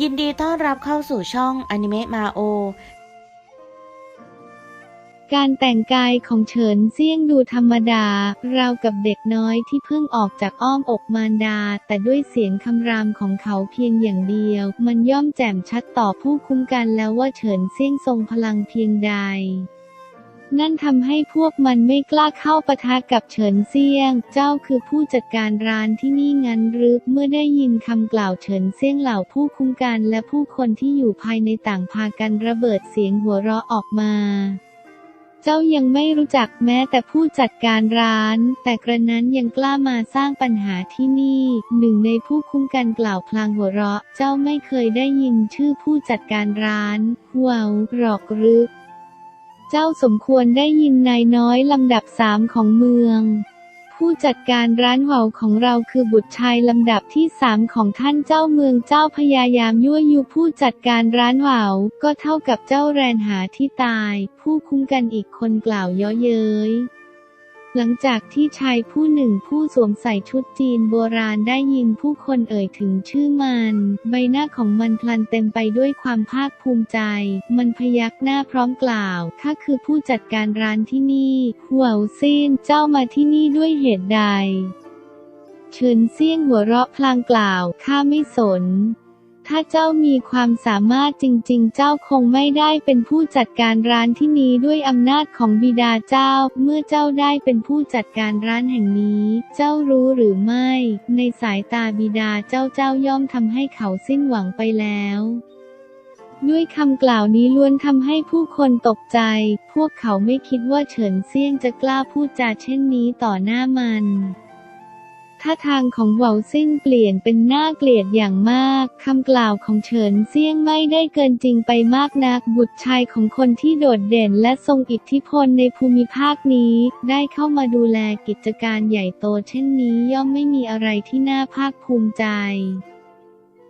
ยินดีต้อนรับเข้าสู่ช่องอนิเมะมาโอ การแต่งกายของเฉินเซี่ยงดูธรรมดา ราวกับเด็กน้อยที่เพิ่งออกจากอ้อมอกมารดา แต่ด้วยเสียงคำรามของเขาเพียงอย่างเดียว มันย่อมแจ่มชัดต่อผู้คุ้มกันแล้วว่าเฉินเซี่ยงทรงพลังเพียงใด นั่นทำให้พวกมันไม่กล้าเข้าปะทะกับเฉินเซียง เจ้าคือผู้จัดการร้านที่นี่งั้นหรือเมื่อได้ยินคำกล่าวเฉินเซียงเหล่าผู้คุ้มกันและผู้คนที่อยู่ภายในต่างพากันระเบิดเสียงหัวเราะออกมาเจ้ายังไม่รู้จักแม้แต่ผู้จัดการร้าน แต่กระนั้นยังกล้ามาสร้างปัญหาที่นี่ หนึ่งในผู้คุ้มกันกล่าวพลางหัวเราะ เจ้าไม่เคยได้ยินชื่อผู้จัดการร้านหวาวหรอกหรือ เจ้าสมควรได้ยินนายน้อยลำดับสามของเมือง ผู้จัดการร้านเหวาของเราคือบุตรชายลำดับที่สามของท่านเจ้าเมืองเจ้าพยายามยั่วยุผู้จัดการร้านเหวาก็เท่ากับเจ้าแรนหาที่ตาย ผู้คุ้มกันอีกคนกล่าวเย้อเย้ย หลังจากที่ชายผู้หนึ่งผู้สวมใส่ชุดจีนโบราณได้ยินผู้คนเอ่ยถึงชื่อมัน ใบหน้าของมันพลันเต็มไปด้วยความภาคภูมิใจ มันพยักหน้าพร้อมกล่าวข้าคือผู้จัดการร้านที่นี่หัวซินเจ้ามาที่นี่ด้วยเหตุใดเฉินเซี่ยงหัวเราะพลางกล่าวข้าไม่สน ถ้าเจ้ามีความสามารถจริง ๆ เจ้าคงไม่ได้เป็นผู้จัดการร้านที่นี้ด้วยอำนาจของบิดาเจ้า เมื่อเจ้าได้เป็นผู้จัดการร้านแห่งนี้ เจ้ารู้หรือไม่ ในสายตาบิดาเจ้าเจ้าย่อมทำให้เขาสิ้นหวังไปแล้วด้วยคำกล่าวนี้ล้วนทำให้ผู้คนตกใจ พวกเขาไม่คิดว่าเฉินเซี่ยงจะกล้าพูดจาเช่นนี้ต่อหน้ามัน ท่าทางของเหวาซิ่งเปลี่ยนเป็นน่าเกลียดอย่างมาก คำกล่าวของเฉินเซี่ยงไม่ได้เกินจริงไปมากนัก บุตรชายของคนที่โดดเด่นและทรงอิทธิพลในภูมิภาคนี้ ได้เข้ามาดูแลกิจการใหญ่โตเช่นนี้ย่อมไม่มีอะไรที่น่าภาคภูมิใจ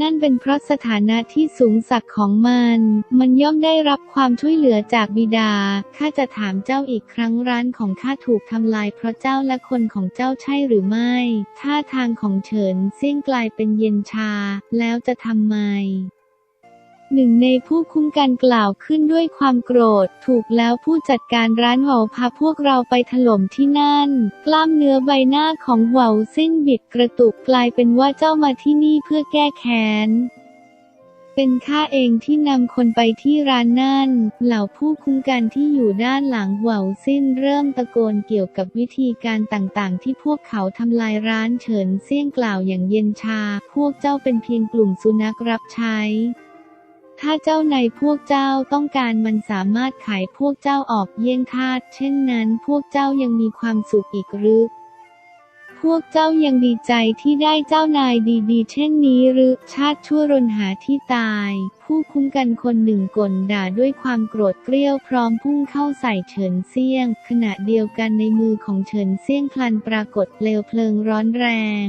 นั่นเป็นเพราะสถานะที่สูงสักของมัน มันย่อมได้รับความช่วยเหลือจากบิดา ข้าจะถามเจ้าอีกครั้งร้านของข้าถูกทำลายเพราะเจ้าและคนของเจ้าใช่หรือไม่ ท่าทางของเฉินเสี่ยงกลายเป็นเย็นชา แล้วจะทำไม หนึ่งในผู้คุ้มกันกล่าวขึ้นด้วยความโกรธ ถูกแล้วผู้จัดการร้านเหวาพาพวกเราไปถล่มที่นั่น กล้ามเนื้อใบหน้าของเหวาสิ้นบิดกระตุกกลายเป็นว่าเจ้ามาที่นี่เพื่อแก้แค้นเป็นข้าเองที่นำคนไปที่ร้านนั่น เหล่าผู้คุ้มกันที่อยู่ด้านหลังเหวาสิ้นเริ่มตะโกนเกี่ยวกับวิธีการต่างๆ ที่พวกเขาทำลายร้านเฉินเซี่ยงกล่าวอย่างเย็นชา พวกเจ้าเป็นเพียงกลุ่มสุนัขรับใช้ ถ้าเจ้าในพวกเจ้าต้องการมันสามารถขายพวกเจ้าออกเยี่ยงทาสเช่นนั้นพวกเจ้ายังมีความสุขอีกหรือ พวกเจ้ายังดีใจที่ได้เจ้านายดีๆ เช่นนี้หรือชาติชั่วรนหาที่ตาย ผู้คุ้มกันคนหนึ่งก่นด่าด้วยความโกรธเกรี้ยวพร้อมพุ่งเข้าใส่เฉินเซียง ขณะเดียวกันในมือของเฉินเซียงพลันปรากฏเปลวเพลิงร้อนแรง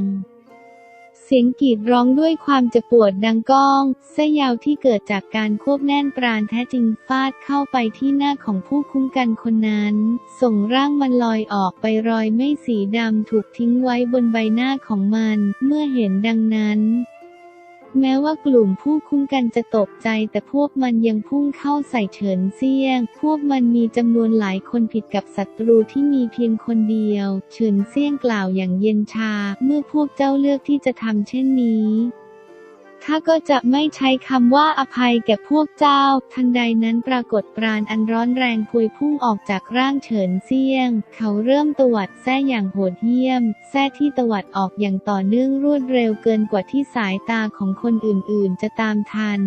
เสียงกรีดร้องด้วยความเจ็บปวดดังก้องเสยาวที่เกิดจากการควบแน่นปราณแท้จริงฟาดเข้าไปที่หน้าของผู้คุ้มกันคนนั้น ส่งร่างมันลอยออกไปรอยไม่สีดำถูกทิ้งไว้บนใบหน้าของมัน เมื่อเห็นดังนั้น แม้ว่ากลุ่มผู้คุ้มกันจะตกใจแต่พวกมันยังพุ่งเข้าใส่เฉินเซี่ยง พวกมันมีจำนวนหลายคนผิดกับศัตรูที่มีเพียงคนเดียว เฉินเซี่ยงกล่าวอย่างเย็นชา เมื่อพวกเจ้าเลือกที่จะทำเช่นนี้ ข้าก็จะไม่ใช้คำว่าอภัยแก่พวกเจ้า ทันใดนั้นปรากฏปราณอันร้อนแรงพวยพุ่งออกจากร่างเฉินเซียง เขาเริ่มตวัดแส้อย่างโหดเหี้ยม แส้ที่ตวัดออกอย่างต่อเนื่องรวดเร็วเกินกว่าที่สายตาของคนอื่นๆ จะตามทัน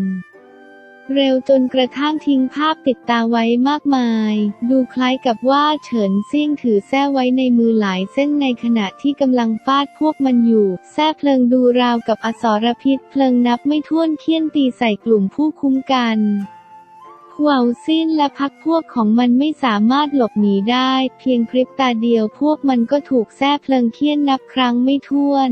เร็วจนกระทั่งทิ้งภาพติดตาไว้มากมาย ดูคล้ายกับว่าเฉินเซี่ยงถือแส้ไว้ในมือหลายเส้นในขณะที่กำลังฟาดพวกมันอยู่ แส้เพลิงดูราวกับอสรพิษเพลิงนับไม่ถ้วนเคี่ยนตีใส่กลุ่มผู้คุ้มกันเหวาสิ้นและพักพวกของมันไม่สามารถหลบหนีได้ เพียงพริบตาเดียวพวกมันก็ถูกแส้เพลิงเคี่ยนนับครั้งไม่ถ้วน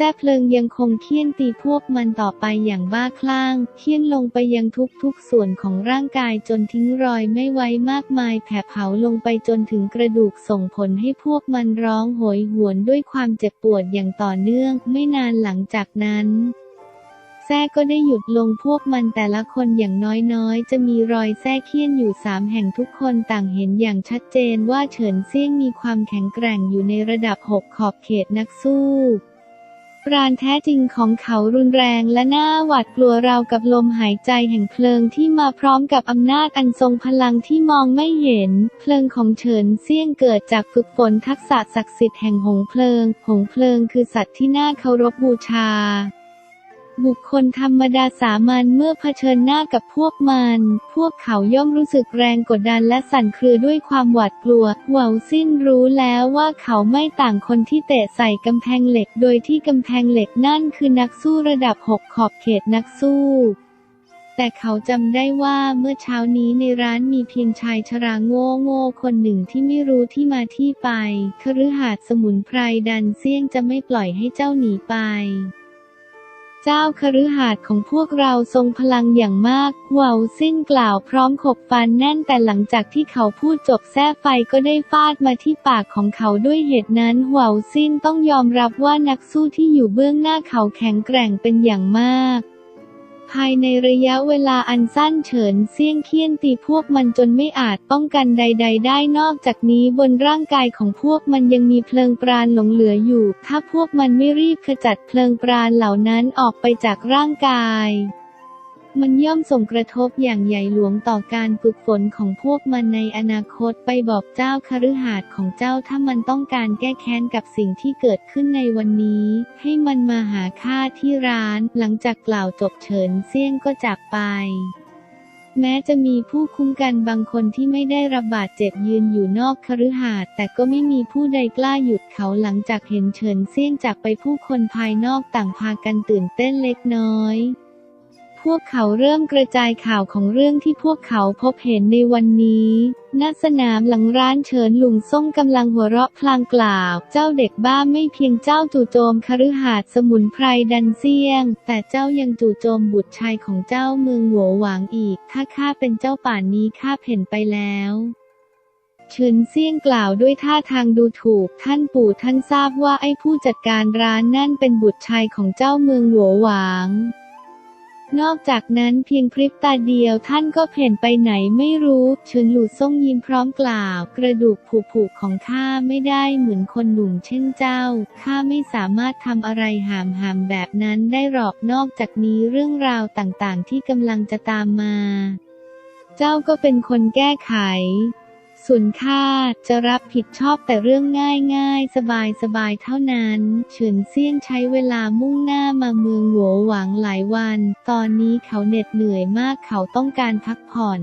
แส้เพลิงยังคงเคี่ยนตีพวกมันต่อไปอย่างบ้าคลั่งเคี่ยนลงไปยังทุกๆส่วนของร่างกายจนทิ้งรอยไม่ไว้มากมายแผลเผาลงไปจนถึงกระดูกส่งผลให้พวกมันร้องโหยหวนด้วยความเจ็บปวดอย่างต่อเนื่อง ไม่นานหลังจากนั้นแท้ก็ได้หยุดลงพวกมันแต่ละคนอย่างน้อยๆ จะมีรอยแท้เคี้ยนอยู่สามแห่งทุกคนต่างเห็นอย่างชัดเจนว่าเฉินเซี่ยงมีความแข็งแกร่งอยู่ในระดับหกขอบเขตนักสู้ ปราณแท้จริงของเขารุนแรงและน่าหวาดกลัวราวกับลมหายใจแห่งเพลิงที่มาพร้อมกับอำนาจอันทรงพลังที่มองไม่เห็น เพลิงของเฉินเซี่ยงเกิดจากฝึกฝนทักษะศักดิ์สิทธิ์แห่งหงเพลิง หงเพลิงคือสัตว์ที่น่าเคารพบูชา บุคคลธรรมดาสามัญเมื่อเผชิญหน้ากับพวกมัน พวกเขาย่อมรู้สึกแรงกดดันและสั่นเครือด้วยความหวาดกลัวเหวาสิ้นรู้แล้วว่าเขาไม่ต่างคนที่เตะใส่กำแพงเหล็ก โดยที่กำแพงเหล็กนั่นคือนักสู้ระดับหกขอบเขตนักสู้แต่เขาจำได้ว่าเมื่อเช้านี้ในร้านมีเพียงชายชราโง่โง่คนหนึ่งที่ไม่รู้ที่มาที่ไปคฤหาสน์สมุนไพรดันเซี่ยงจะไม่ปล่อยให้เจ้าหนีไป เจ้าคฤหาสน์ของพวกเราทรงพลังอย่างมากเวาสิ้นกล่าวพร้อมขบฟันแน่นแต่หลังจากที่เขาพูดจบแท้ไฟก็ได้ฟาดมาที่ปากของเขาด้วยเหตุนั้นเวาสิ้นต้องยอมรับว่านักสู้ที่อยู่เบื้องหน้าเขาแข็งแกร่งเป็นอย่างมาก ภายในระยะเวลาอันสั้นเฉินเซี่ยงเคียนตีพวกมันจนไม่อาจป้องกันใด ๆ ได้นอกจากนี้บนร่างกายของพวกมันยังมีเพลิงปราณหลงเหลืออยู่ ถ้าพวกมันไม่รีบขจัดเพลิงปราณเหล่านั้นออกไปจากร่างกาย มันย่อมส่งกระทบอย่างใหญ่หลวงต่อการฝึกฝนของพวกมันในอนาคตไปบอกเจ้าคฤหาสน์ของเจ้าถ้ามันต้องการแก้แค้นกับสิ่งที่เกิดขึ้นในวันนี้ ให้มันมาหาข้าที่ร้าน หลังจากกล่าวจบเฉินเซี่ยงก็จากไปแม้จะมีผู้คุ้มกันบางคนที่ไม่ได้รับบาดเจ็บยืนอยู่นอกคฤหาสน์แต่ก็ไม่มีผู้ใดกล้าหยุดเขาหลังจากเห็นเฉินเซี่ยงจากไปผู้คนภายนอกต่างพากันตื่นเต้นเล็กน้อย พวกเขาเริ่มกระจายข่าวของเรื่องที่พวกเขาพบเห็นในวันนี้ณสนามหลังร้านเฉินหลุงซ่งกำลังหัวเราะพลางกล่าว เจ้าเด็กบ้าไม่เพียงเจ้าจู่โจมคฤหาสน์สมุนไพรดันเซียง แต่เจ้ายังจู่โจมบุตรชายของเจ้าเมืองหัวหวางอีก ถ้าข้าเป็นเจ้าป่านนี้ข้าเพ่นไปแล้วเฉินเซี่ยงกล่าวด้วยท่าทางดูถูก ท่านปู่ท่านทราบว่าไอ้ผู้จัดการร้านนั่นเป็นบุตรชายของเจ้าเมืองหัวหวาง นอกจากนั้นเพียงพริบตาเดียวท่านก็เพ่นไปไหนไม่รู้ เฉินหลู่ซ่งยิ้มพร้อมกล่าว กระดูกผุๆของข้าไม่ได้เหมือนคนหนุ่มเช่นเจ้า ข้าไม่สามารถทำอะไรหามหามแบบนั้นได้หรอกนอกจากนี้เรื่องราวต่างๆ ที่กำลังจะตามมา เจ้าก็เป็นคนแก้ไข ส่วนข้าจะรับผิดชอบแต่เรื่องง่ายๆ สบายๆ เท่านั้นเฉินเซียงใช้เวลามุ่งหน้ามาเมืองหัวหวังหลายวัน ตอนนี้เขาเหน็ดเหนื่อยมากเขาต้องการพักผ่อน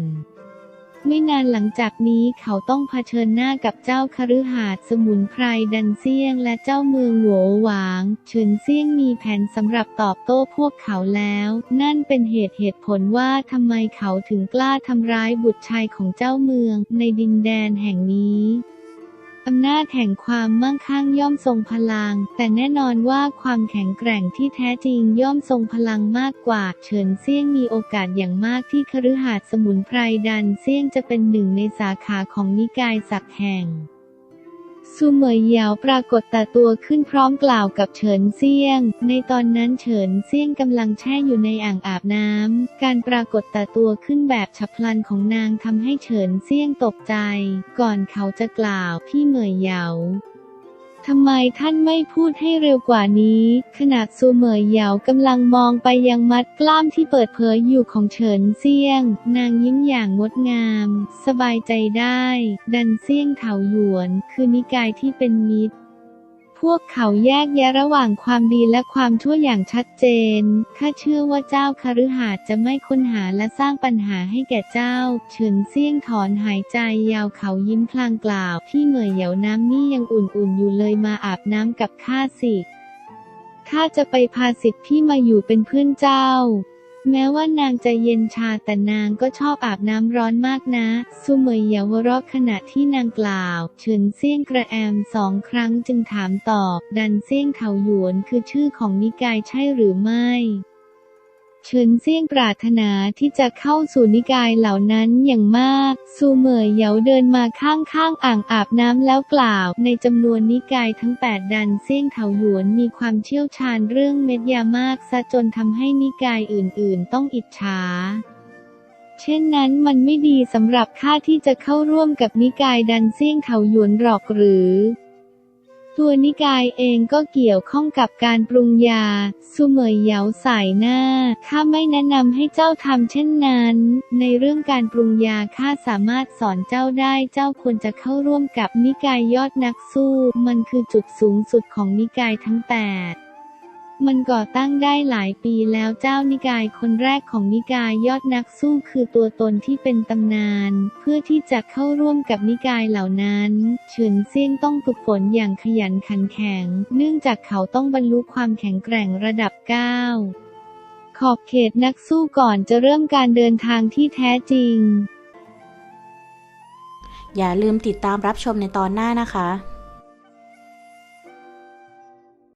ไม่นานหลังจากนี้เขาต้องเผชิญหน้ากับเจ้าคฤหาสน์สมุนไพรดันเซียงและเจ้าเมืองหัวหวางเฉินเซียงมีแผนสำหรับตอบโต้พวกเขาแล้ว นั่นเป็นเหตุเหตุผลว่าทำไมเขาถึงกล้าทำร้ายบุตรชายของเจ้าเมืองในดินแดนแห่งนี้ อำนาจแห่งความมั่งคั่งย่อมทรงพลัง แต่แน่นอนว่าความแข็งแกร่งที่แท้จริงย่อมทรงพลังมากกว่า เฉินเซี่ยงมีโอกาสอย่างมากที่คฤหาสน์สมุนไพรดันเซี่ยงจะเป็นหนึ่งในสาขาของนิกายศักแห่ง ซูเหมยเหยาปรากฏแต่ตัวขึ้นพร้อมกล่าวกับเฉินเซียง ในตอนนั้นเฉินเซียงกำลังแช่อยู่ในอ่างอาบน้ำ การปรากฏแต่ตัวขึ้นแบบฉับพลันของนางทำให้เฉินเซียงตกใจ ก่อนเขาจะกล่าวพี่เหมยเหยา ทำไมท่านไม่พูดให้เร็วกว่านี้ ขณะซูเหมยเหยากำลังมองไปยังมัดกล้ามที่เปิดเผยอยู่ของเฉินเซียง นางยิ้มอย่างงดงาม สบายใจได้ ดันเซียงเถาหยวน คือนิกายที่เป็นมิตร พวกเขาแยกแยะระหว่างความดีและความชั่วอย่างชัดเจน ข้าเชื่อว่าเจ้าคฤหาสน์จะไม่ค้นหาและสร้างปัญหาให้แก่เจ้า เฉินเซี่ยงถอนหายใจยาวเขายิ้มพลางกล่าว พี่เหมยเหยาน้ำนี่ยังอุ่นๆอยู่เลยมาอาบน้ำกับข้าสิ ข้าจะไปพาสิทธิ์พี่มาอยู่เป็นเพื่อนเจ้า แม้ว่านางจะเย็นชาแต่นางก็ชอบอาบน้ำร้อนมากนะซูเมยเยาวราะขณะที่นางกล่าวเฉินเซี่ยงกระแอมสองครั้งจึงถามตอบ ดันเซี่ยงเถาหยวนคือชื่อของนิกายใช่หรือไม่ เฉินเซี่ยงปรารถนาที่จะเข้าสู่นิกายเหล่านั้นอย่างมาก ซูเหมยเหยาเดินมาข้างๆอ่างอาบน้ำแล้วกล่าว ในจำนวนนิกายทั้ง 8 ดันเซี่ยงเถาหยวนมีความเชี่ยวชาญเรื่องเม็ดยามากซะจนทำให้นิกายอื่นๆ ต้องอิจฉาเช่นนั้นมันไม่ดีสำหรับข้าที่จะเข้าร่วมกับนิกายดันเซี่ยงเถาหยวนหรอกหรือ ตัวนิกายเองก็เกี่ยวข้องกับการปรุงยา สุเหมยเหยาสายหน้า ข้าไม่แนะนำให้เจ้าทำเช่นนั้น ในเรื่องการปรุงยาข้าสามารถสอนเจ้าได้ เจ้าควรจะเข้าร่วมกับนิกายยอดนักสู้ มันคือจุดสูงสุดของนิกายทั้งแปด มันก่อตั้งได้หลายปีแล้วเจ้านิกายคนแรกของนิกายยอดนักสู้คือตัวตนที่เป็นตำนาน เพื่อที่จะเข้าร่วมกับนิกายเหล่านั้นเฉินเซียงต้องฝึกฝนอย่างขยันขันแข็ง เนื่องจากเขาต้องบรรลุความแข็งแกร่งระดับ9ขอบเขตนักสู้ก่อนจะเริ่มการเดินทางที่แท้จริง อย่าลืมติดตามรับชมในตอนหน้านะคะ